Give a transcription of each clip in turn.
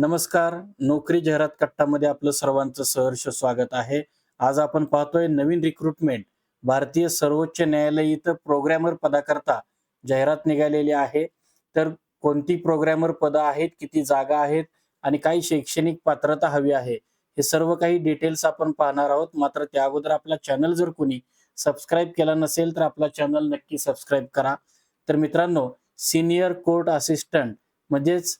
नमस्कार. नोकरी जाहिरात कट्टामध्ये आपलं सर्वांचं सहर्ष स्वागत आहे. आज आपण पाहतोय नवीन रिक्रुटमेंट भारतीय सर्वोच्च न्यायालय इथं प्रोग्रॅमर पदाकरता जाहिरात निघालेली आहे. तर कोणती प्रोग्रॅमर पदं आहेत किती जागा आहेत आणि काही शैक्षणिक पात्रता हवी आहे हे सर्व काही डिटेल्स आपण पाहणार आहोत. मात्र त्या अगोदर आपला चॅनल जर कोणी सबस्क्राईब केला नसेल तर आपला चॅनल नक्की सबस्क्राईब करा. तर मित्रांनो सिनियर कोर्ट असिस्टंट म्हणजेच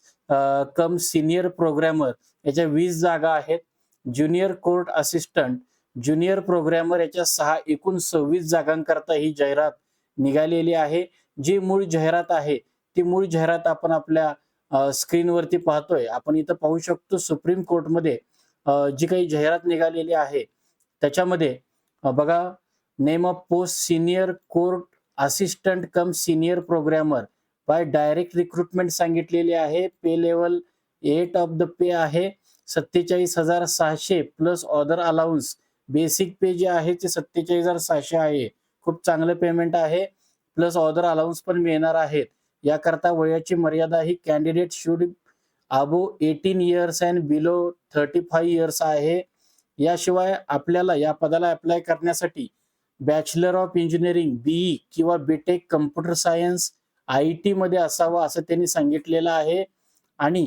कम सिनियर प्रोग्रॅमर याच्या वीस जागा आहेत. Junior court assistant junior programmer याच्या सहा एकूण सव्वीस जागांकरता ही जाहिरात निघालेली आहे. जी मूळ जाहिरात आहे ती मूळ जाहिरात आपण आपल्या स्क्रीनवरती पाहतोय. आपण इथं पाहू शकतो सुप्रीम कोर्टमध्ये जी काही जाहिरात निघालेली आहे त्याच्यामध्ये बघा name of post senior court assistant cum senior programmer by direct recruitment सांगितलेली आहे. Pay level eight of the pay आहे. सत्तेचाळीस हजार सहाशे plus other allowance basic pay जे आहे ते सत्तेचाळीस हजार सहाशे आहे. खूप चांगलं पेमेंट आहे. प्लस ऑदर अलाउन्स पण मिळणार आहेत. याकरता वयाची मर्यादा ही candidate should above eighteen years and below thirty five years आहे. याशिवाय आपल्याला या पदाला अप्लाय करण्यासाठी बॅचलर ऑफ इंजिनिअरिंग बीई किंवा BTech computer science I T मध्ये असावा असं त्यांनी सांगितलेलं आहे. आणि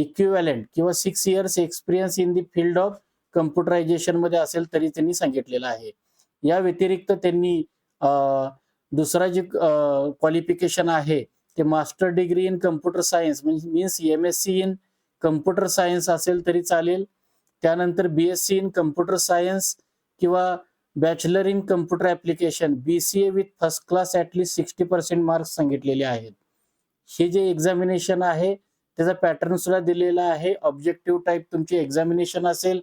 इक्विव्हॅलेंट किंवा six years experience in the field of कम्प्युटरायझेशनमध्ये असेल तरी त्यांनी सांगितलेलं आहे. या व्यतिरिक्त त्यांनी दुसरा जे क्वालिफिकेशन आहे ते master degree in computer science म्हणजे means M S C in computer science असेल तरी चालेल. त्यानंतर B S C in computer science किंवा bachelor in computer application B C A with first class at least sixty percent marks सांगितलेले आहेत. हे जे एक्झामिनेशन आहे त्याचा पॅटर्न सुद्धा दिलेला आहे. ऑब्जेक्टिव्ह टाईप तुमची एक्झामिनेशन असेल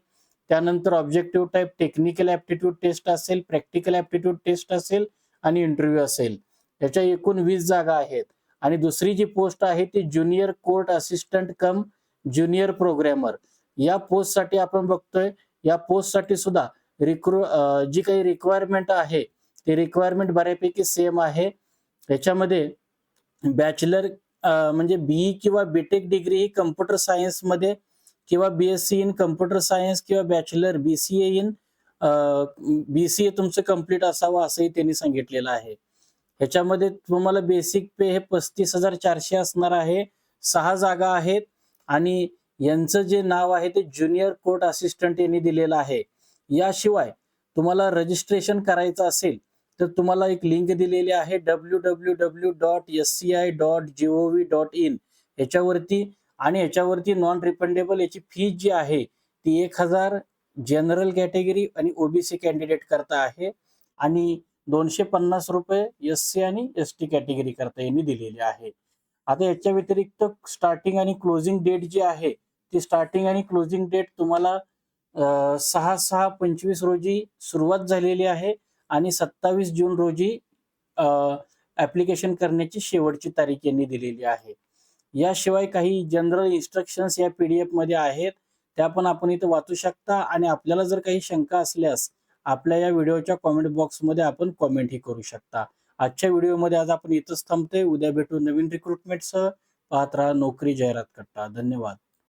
त्यानंतर objective type technical aptitude test असेल प्रॅक्टिकल ॲप्टिट्यूड टेस्ट असेल आणि इंटरव्ह्यू असेल. याच्या एकूण वीस जागा आहेत. आणि दुसरी जी पोस्ट आहे ती junior court assistant cum junior programmer या पोस्टसाठी आपण बघतोय या पोस्टसाठी सुद्धा रिक्रू जी काही रिक्वायरमेंट आहे ती रिक्वायरमेंट बऱ्यापैकी सेम आहे. याच्यामध्ये बॅचलर म्हणजे बीई किंवा बीटेक डिग्री ही कम्प्युटर सायन्समध्ये किंवा बीएससी इन कम्प्युटर सायन्स किंवा बॅचलर बीसीए इन बीसीए तुमचं कंप्लीट असावं असंही त्यांनी सांगितलेलं आहे. ह्याच्यामध्ये तुम्हाला बेसिक पे हे पस्तीस हजार चारशे असणार आहे. सहा जागा आहेत आणि यांचं जे नाव आहे ते ज्युनियर कोर्ट असिस्टंट यांनी दिलेलं आहे. याशिवाय तुम्हाला रजिस्ट्रेशन करायचं असेल तर तुम्हाला एक लिंक दिलेली आहे W W W dot S C I dot gov dot in याच्यावरती आणि याच्यावरती नॉन रिफंडेबल याची फी जी आहे ती एक हजार जनरल कॅटेगरी आणि ओबीसी कॅन्डिडेट करता आहे. आणि दोनशे पन्नास रुपये एस सी आणि एस टी कॅटेगरी करता यांनी दिलेली आहे. आता याच्या व्यतिरिक्त स्टार्टिंग आणि क्लोजिंग डेट जी आहे ती स्टार्टिंग आणि क्लोजिंग डेट तुम्हाला सहा सहा पंचवीस रोजी सुरुवात झालेली आहे आणि सत्तावीस जून रोजी ऍप्लिकेशन करण्याची शेवटची तारीख यांनी दिलेली आहे. याशिवाय काही जनरल इन्स्ट्रक्शन्स या पीडीएफमध्ये आहेत. त्या पण आपण इथं वाचू शकता आणि आपल्याला जर काही शंका असल्यास आपल्या या व्हिडिओच्या कॉमेंट बॉक्समध्ये आपण कॉमेंटही करू शकता. आजच्या व्हिडिओमध्ये आज आपण इथंच थांबतोय. उद्या भेटू नवीन रिक्रुटमेंटसह पाहत राहा नोकरी जाहिरात करता. धन्यवाद.